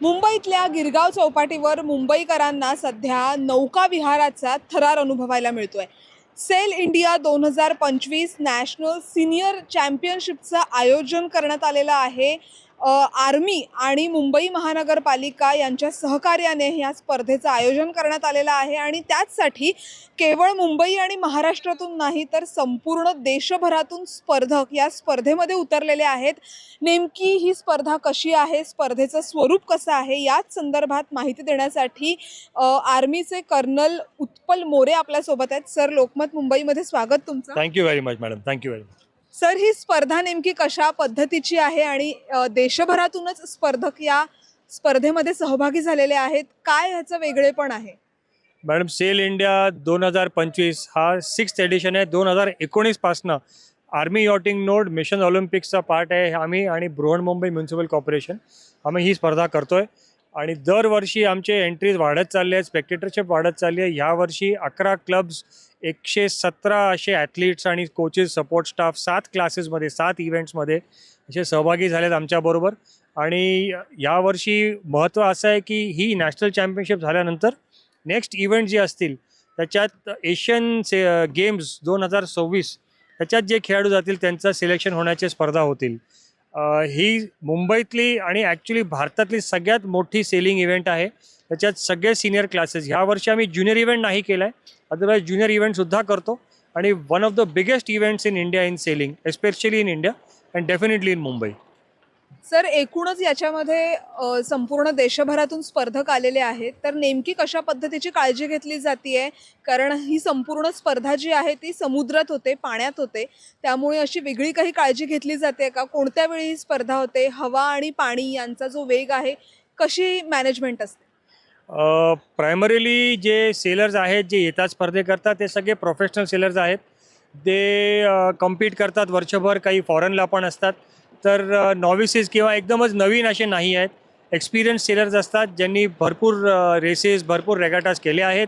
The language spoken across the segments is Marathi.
मुंबईतल्या गिरगाव चौपाटीवर मुंबईकरांना सध्या नौका विहाराचा थरार अनुभवायला मिळतोय. सेल इंडिया दोन हजार पंचवीस नॅशनल सिनियर चॅम्पियनशिपचं आयोजन करण्यात आलेलं आहे. आर्मी आणि मुंबई महानगरपालिका यांच्या सहकार्याने या स्पर्धेचं आयोजन करण्यात आलेलं आहे आणि त्याचसाठी केवळ मुंबई आणि महाराष्ट्रातून नाही तर संपूर्ण देशभरातून स्पर्धक या स्पर्धेमध्ये उतरलेले आहेत. नेमकी ही स्पर्धा कशी आहे? स्पर्धेचं स्वरूप कसं आहे? याच संदर्भात माहिती देण्यासाठी आर्मीचे कर्नल उत्पल मोरे आपल्यासोबत आहेत. सर लोकमत मुंबईमध्ये स्वागत तुमचं. Thank you very much madam thank you very much sir ही स्पर्धा नेमकी कशा पद्धतीची आहे आणि देशभरातूनच स्पर्धक या स्पर्धेमध्ये सहभागी झालेले आहेत? काय ह्याचं वेगळेपण आहे? मॅडम सेल इंडिया दोन हजार पंचवीस हा सिक्स्थ एडिशन आहे. दोन हजार एकोणीसपासनं आर्मी यॉटिंग नोड मिशन ऑलिम्पिक्सचा पार्ट आहे आम्ही आणि बृहन्मुंबई म्युन्सिपल कॉर्पोरेशन. आम्ही ही स्पर्धा करतोय. आणि दरवर्षी आमचे एंट्रीज वाढत चालले आहेत स्पेक्टेटरशिप वाढत चालली आहे. यावर्षी अकरा क्लब्स एकशे सतरा असे ॲथलीट्स आणि कोचेस सपोर्ट स्टाफ सात क्लासेसमध्ये सात इव्हेंट्समध्ये असे सहभागी झालेत आमच्याबरोबर आणि यावर्षी महत्त्व असं आहे की ही नॅशनल चॅम्पियनशिप झाल्यानंतर नेक्स्ट इव्हेंट जे असतील त्याच्यात एशियन से गेम्स दोन हजार सव्वीस त्याच्यात जे खेळाडू जातील त्यांचं सिलेक्शन होण्याचे स्पर्धा होतील. ही मुंबईतली आणि ॲक्च्युली भारतातली सगळ्यात मोठी सेलिंग इव्हेंट आहे. त्याच्यात सगळे सिनियर क्लासेस ह्या वर्षी आम्ही ज्युनियर इव्हेंट नाही केला आहे अदरवाईज ज्युनियर इव्हेंटसुद्धा करतो. आणि one of the biggest events in India in sailing especially in India and definitely in Mumbai sir एकूणच याच्यामध्ये संपूर्ण देशभरातून स्पर्धक आलेले आहेत. तर नेमकी कशा पद्धतीची काळजी घेतली जाते कारण ही संपूर्ण स्पर्धा जी आहे ती समुद्रात होते पाण्यात होते. त्यामुळे अशी वेगळी काही काळजी घेतली जाते का? कोणत्या वेळी ही स्पर्धा होते? हवा आणि पाणी यांचा जो वेग आहे कशी मॅनेजमेंट असते? प्रायमरीली जे सेलर्स आहेत जे येतात स्पर्धे करतात ते सगळे प्रोफेशनल सेलर्स आहेत. ते कम्पीट करतात. वर्षभर काही फॉरेनला पण असतात. तर नॉविसेस किंवा एकदमच नवीन असे नाही आहेत. एक्सपिरियन्स सेलर्स असतात ज्यांनी भरपूर रेसेस भरपूर रेगाटास केले आहेत.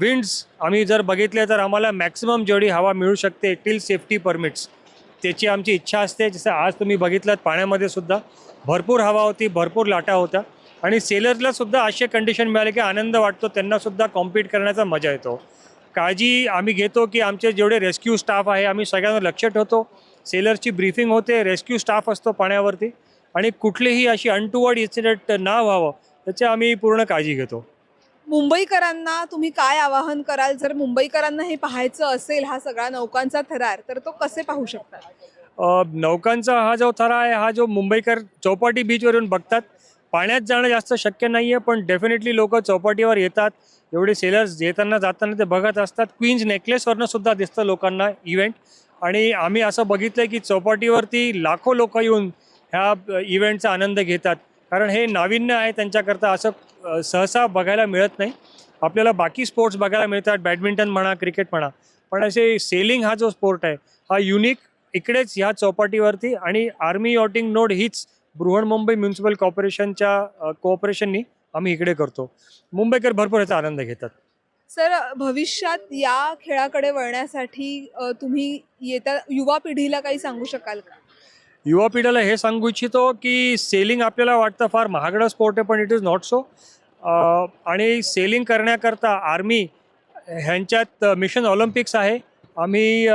विंड्स आम्ही जर बघितले तर आम्हाला मॅक्सिमम जेवढी हवा मिळू शकते टिल सेफ्टी परमिट्स त्याची आमची इच्छा असते. जसं आज तुम्ही बघितलात पाण्यामध्ये सुद्धा भरपूर हवा होती भरपूर लाटा होत्या. आणि सेलर्सला सुद्धा असे कंडिशन मिळाले की आनंद वाटतो. त्यांना सुद्धा कॉम्पीट करण्याचा मजा येतो. काळजी आम्ही घेतो की आमचे जेवढे रेस्क्यू स्टाफ आहे आम्ही सगळ्यांना लक्ष ठेवतो. सेलर्सची ब्रीफिंग होते रेस्क्यू स्टाफ असतो पाण्यावरती आणि कुठलीही अशी अनटुवर्ड इन्सिडेंट ना व्हावं त्याची आम्ही पूर्ण काळजी घेतो. मुंबईकरांना तुम्ही काय आवाहन कराल? जर मुंबईकरांना हे पाहायचं असेल हा सगळा नौकांचा थरार तर तो कसे पाहू शकतात? नौकांचा हा जो थरा आहे हा जो मुंबईकर चौपाटी बीचवरून बघतात. पाण्यात जाणं जास्त शक्य नाही आहे पण डेफिनेटली लोक चौपाटीवर येतात. एवढे सेलर्स येताना जाताना ते बघत असतात. क्वीन्स नेकलेसवरनं सुद्धा दिसतं लोकांना इव्हेंट आणि आम्ही असं बघितलं की चौपाटीवरती लाखो लोक येऊन ह्या इव्हेंटचा आनंद घेतात. कारण हे नाविन्य आहे त्यांच्याकरता असं सहसा बघायला मिळत नाही. आपल्याला बाकी स्पोर्ट्स बघायला मिळतात बॅडमिंटन म्हणा क्रिकेट म्हणा. पण असे सेलिंग हा जो स्पोर्ट आहे हा युनिक इकडेच ह्या चौपाटीवरती आणि आर्मी यॉटिंग नोड हीच बृहन्मुंबई म्युन्सिपल कॉर्पोरेशनच्या कोऑपरेशननी आम्ही इकडे करतो. मुंबईकर भरपूर याचा आनंद घेतात. सर भविष्यात या खेळाकडे वळण्यासाठी तुम्ही येत्या युवा पिढीला काही सांगू शकाल का? युवा पिढीला हे सांगू इच्छितो की सेलिंग आपल्याला वाटतं फार महागडा स्पोर्ट आहे पण इट इज नॉट सो आणि सेलिंग करण्याकरता आर्मी ह्यांच्यात मिशन ऑलिम्पिक्स आहे. आम्ही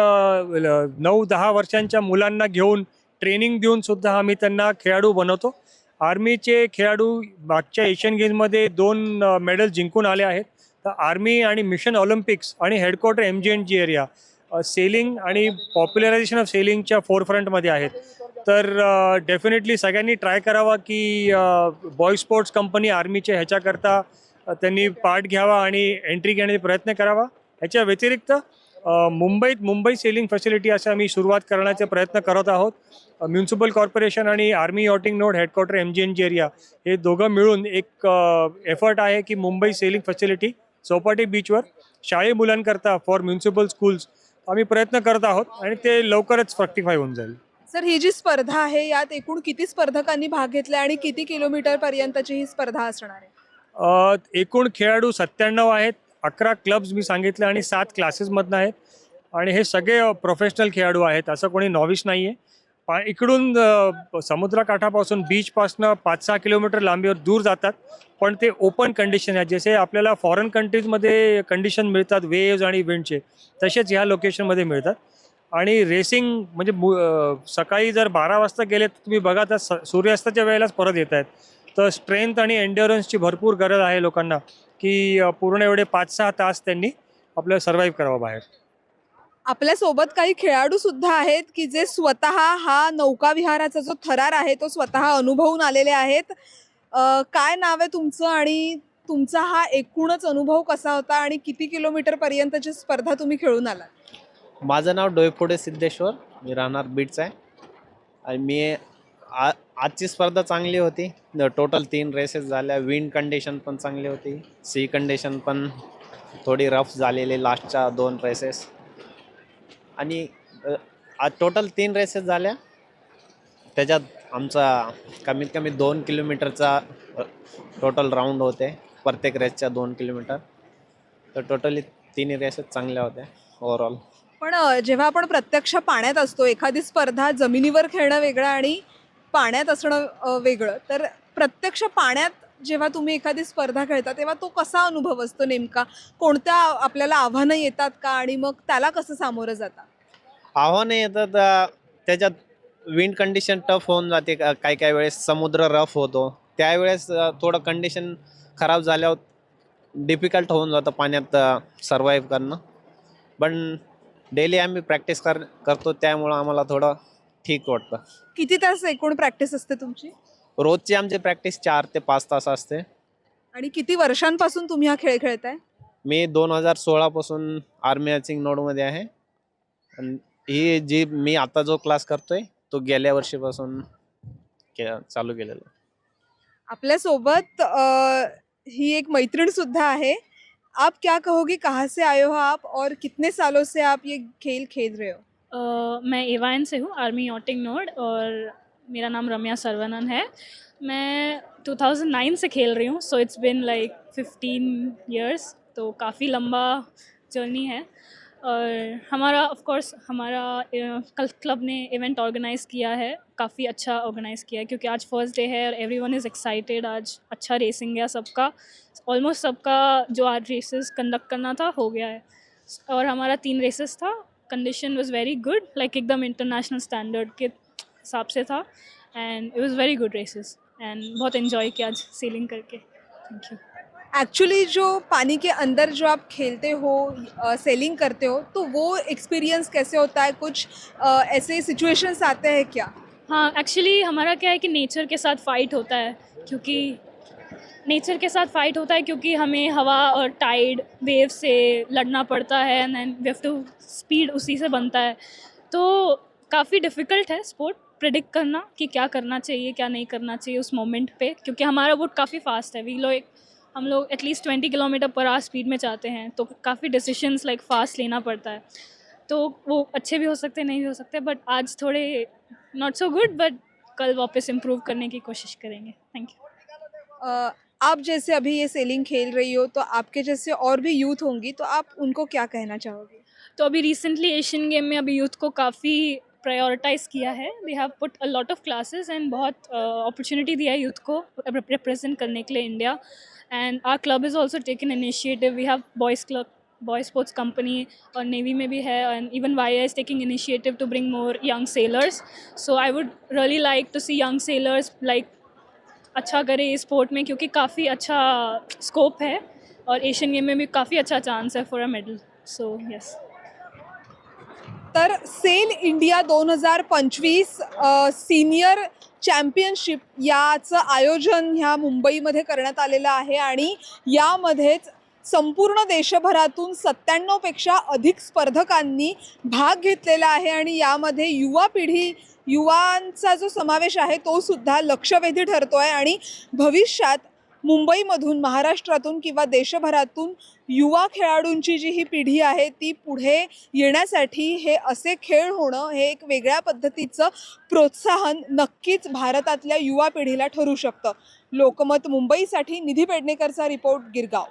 नऊ दहा वर्षांच्या मुलांना घेऊन ट्रेनिंग देऊन सुद्धा आम्ही त्यांना खेळाडू बनवतो. आर्मीचे खेळाडू मागच्या एशियन गेम्समध्ये दोन मेडल जिंकून आले आहेत. तर आर्मी आणि मिशन ऑलिम्पिक्स आणि headquarter M G N G area sailing आणि पॉप्युलरायझेशन ऑफ सेलिंगच्या फोरफ्रंटमध्ये आहेत. तर डेफिनेटली सगळ्यांनी ट्राय करावा की बॉय स्पोर्ट्स कंपनी आर्मीच्या ह्याच्याकरता त्यांनी पार्ट घ्यावा आणि एंट्री घेण्याचा प्रयत्न करावा. ह्याच्या व्यतिरिक्त मुंबईत मुंबई सेलिंग फॅसिलिटी असं आम्ही सुरुवात करण्याचा प्रयत्न करत आहोत. म्युन्सिपल कॉर्पोरेशन आणि army yachting node headquarter M G N G area हे दोघं मिळून एक एफर्ट आहे की मुंबई सेलिंग फॅसिलिटी चौपाटी बीचवर शाळे मुलांकरता फॉर म्युन्सिपल स्कूल्स आम्ही प्रयत्न करत आहोत आणि ते लवकरच फ्रक्टिफाय होऊन जाईल. सर ही जी स्पर्धा आहे यात एकूण किती स्पर्धकांनी भाग घेतला आणि किती किलोमीटर पर्यंतची ही स्पर्धा असणार आहे? एकूण खेळाडू सत्त्याण्णव आहेत अकरा क्लब्स मी सांगितले आणि सात क्लासेसमधनं आहेत. आणि हे सगळे प्रोफेशनल खेळाडू आहेत असं कोणी नॉविस नाही आहे पा इकडून समुद्रकाठापासून बीचपासनं पाच सहा किलोमीटर लांबीवर दूर जातात. पण ते ओपन कंडिशन आहे. जसे आपल्याला फॉरेन कंट्रीजमध्ये कंडिशन मिळतात वेव्ज आणि विंडचे तसेच ह्या लोकेशनमध्ये मिळतात. आणि रेसिंग म्हणजे सकाळी जर बारा वाजता गेले तर तुम्ही बघा तर स- सूर्यास्ताच्या वेळेलाच परत येत आहेत. तर स्ट्रेंथ आणि एन्ड्युरन्सची भरपूर गरज आहे लोकांना की पूर्ण एवढे पाच सहा तास त्यांनी आपलं सर्व्हाइव्ह करावं बाहेर. आपल्यासोबत काही खेळाडू सुद्धा आहेत की जे स्वतः हा नौकाविहाराचा जो थरार आहे तो स्वतः अनुभवून आलेले आहेत. अ, काय नाव आहे तुमचं आणि तुमचा हा एकूणच अनुभव कसा होता आणि किती किलोमीटर पर्यंतची स्पर्धा तुम्ही खेळून आलात? माझं नाव डोयफोडे सिद्धेश्वर. मी राहणार बीडचा आहे. आणि मी आ आजची स्पर्धा चांगली होती. टोटल तीन रेसेस झाल्या. विंड कंडिशन पण चांगली होती. सी कंडिशन पण थोडी रफ झालेली लास्टच्या दोन रेसेस आणि टोटल तीन रेसेस झाल्या. त्याच्यात आमचा कमीत कमी दोन किलोमीटरचा टोटल राऊंड होते. प्रत्येक रेसच्या दोन किलोमीटर. तर टोटली तिन्ही रेसेस चांगल्या होत्या ओव्हरऑल पण जेव्हा आपण प्रत्यक्ष पाण्यात असतो एखादी स्पर्धा जमिनीवर खेळणं वेगळं आणि पाण्यात असणं वेगळं तर प्रत्यक्ष पाण्यात जेव्हा तुम्ही एखादी स्पर्धा खेळता तेव्हा तो कसा अनुभव असतो नेमका? कोणत्या आपल्याला आव्हानं येतात का? आणि मग त्याला कसं सामोरं जाता? आव्हाने येतात अ, त्याच्यात विंड कंडिशन टफ होऊन जाते. का- काही काही वेळेस समुद्र रफ होतो. त्यावेळेस अ, थोडं कंडिशन खराब झाल्यावर डिफिकल्ट होऊन जातं पाण्यात सर्वाईव्ह करणं. पण डेली आम्ही प्रॅक्टिस कर करतो त्यामुळं आम्हाला थोडं ठीक वाटतं. किती तास एकूण प्रॅक्टिस असते तुमची? रोजची आमची प्रॅक्टिस चार ते पाच तास असते. आणि किती वर्षांपासून तुम्ही हा खेळ खेळताय? मी दोन हजार सोळापासून आर्मी हॅचिंग नोडमध्ये आहे. आणि ही जी मी आता जो क्लास करतोय तो गेल्या वर्षीपासून के चालू केलेला. आपल्यासोबत अ, ही एक मैत्रीण सुद्धा आहे. आप क्या कहोगे कहाँ से आए हो आप? और कितने सालों से आप ये खेल खेल रहे हो? अ, मैं एवाइन से हूँ आर्मी ऑटिंग नोड और मेरा नाम रम्या सर्वनन है। मैं 2009 से खेल रही हूँ so it's been like 15 years तो काफ़ी लंबा जर्नी है। और हमारा ऑफ़ कोर्स हमारा कल क्लब ने इवेंट ऑर्गेनाइज़ किया है, काफ़ी अच्छा ऑर्गेनाइज़ किया है, क्योंकि आज फ़र्स्ट डे है और एवरी वन इज़ एक्साइटेड आज अच्छा रेसिंग है सबका। ऑलमोस्ट सबका जो आज रेसेस कंडक्ट करना था, हो गया है। और हमारा तीन रेसेस था condition was very good like एकदम इंटरनेशनल स्टैंडर्ड के हिसाब से था and it was very good races and बहुत इन्जॉय किया आज सेलिंग करके। थैंक यू एक्चुअली जो पानी के अंदर जो आप खेलते हो सेलिंग uh, करते हो तो वो एक्सपीरियंस कैसे होता है? कुछ अ, ऐसे सिचुएशंस आते हैं क्या? हाँ एक्चुअली हमारा क्या है कि नेचर के साथ फाइट होता है क्योंकि नेचर के साथ फाइट होता है क्योंकि हमें हवा और टाइड वेव से लड़ना पड़ता है and then we have to speed उसी से बनता है। तो काफ़ी डिफ़िकल्ट है स्पोर्ट प्रिडिक्ट करना कि क्या करना चाहिए क्या नहीं करना चाहिए उस मोमेंट पे क्योंकि हमारा बोट काफ़ी फास्ट है। वी लोग हम लोग at least twenty kilometre per hour speed में चाहते हैं तो काफ़ी डिसीशंस लाइक फास्ट लेना पड़ता है। तो वो अच्छे भी हो सकते हैं नहीं भी हो सकते बट आज थोड़े नॉट सो गुड बट कल वापस इम्प्रूव करने की कोशिश करेंगे। थैंक यू आप जैसे अभी ये सेलिंग खेल रही हो तो आपके जैसे और भी यूथ होंगी तो आप उनको क्या कहना चाहोगे? तो अभी रिसेंटली एशियन गेम में अभी यूथ को काफ़ी प्रायोरिटाइज किया है. They have put a lot of classes and बहुत अपॉर्चुनिटी दिया है यूथ को रिप्रेजेंट करने के लिए India and our club is also taken initiative we have boys club boy sports company और नेवी में भी है and even Y is taking initiative to bring more young sailors so I would really like to see young sailors like अच्छा करे इस स्पोर्ट में, क्योंकि काफ़ी अच्छा स्कोप है. और एशियन गेम में भी काफ़ी अच्छा चांस है for a medal so yes तर सेल इंडिया दोन हजार पंचवीस सिनियर चॅम्पियनशिप याचं आयोजन ह्या मुंबईमध्ये करण्यात आलेलं आहे आणि यामध्येच संपूर्ण देशभरातून सत्त्याण्णवपेक्षा अधिक स्पर्धकांनी भाग घेतलेला आहे आणि यामध्ये युवा पिढी युवांचा जो समावेश आहे तो सुद्धा लक्षवेधी ठरतो आहे आणि भविष्यात मुंबईमधून महाराष्ट्रातून किंवा देशभरातून युवा खेळाडूंची जी ही पिढी आहे ती पुढे येण्यासाठी हे असे खेळ होणं हे एक वेगळ्या पद्धतीचं प्रोत्साहन नक्कीच भारतातल्या युवा पिढीला ठरू शकतं. लोकमत मुंबईसाठी निधी पेडणेकरचा रिपोर्ट गिरगाव.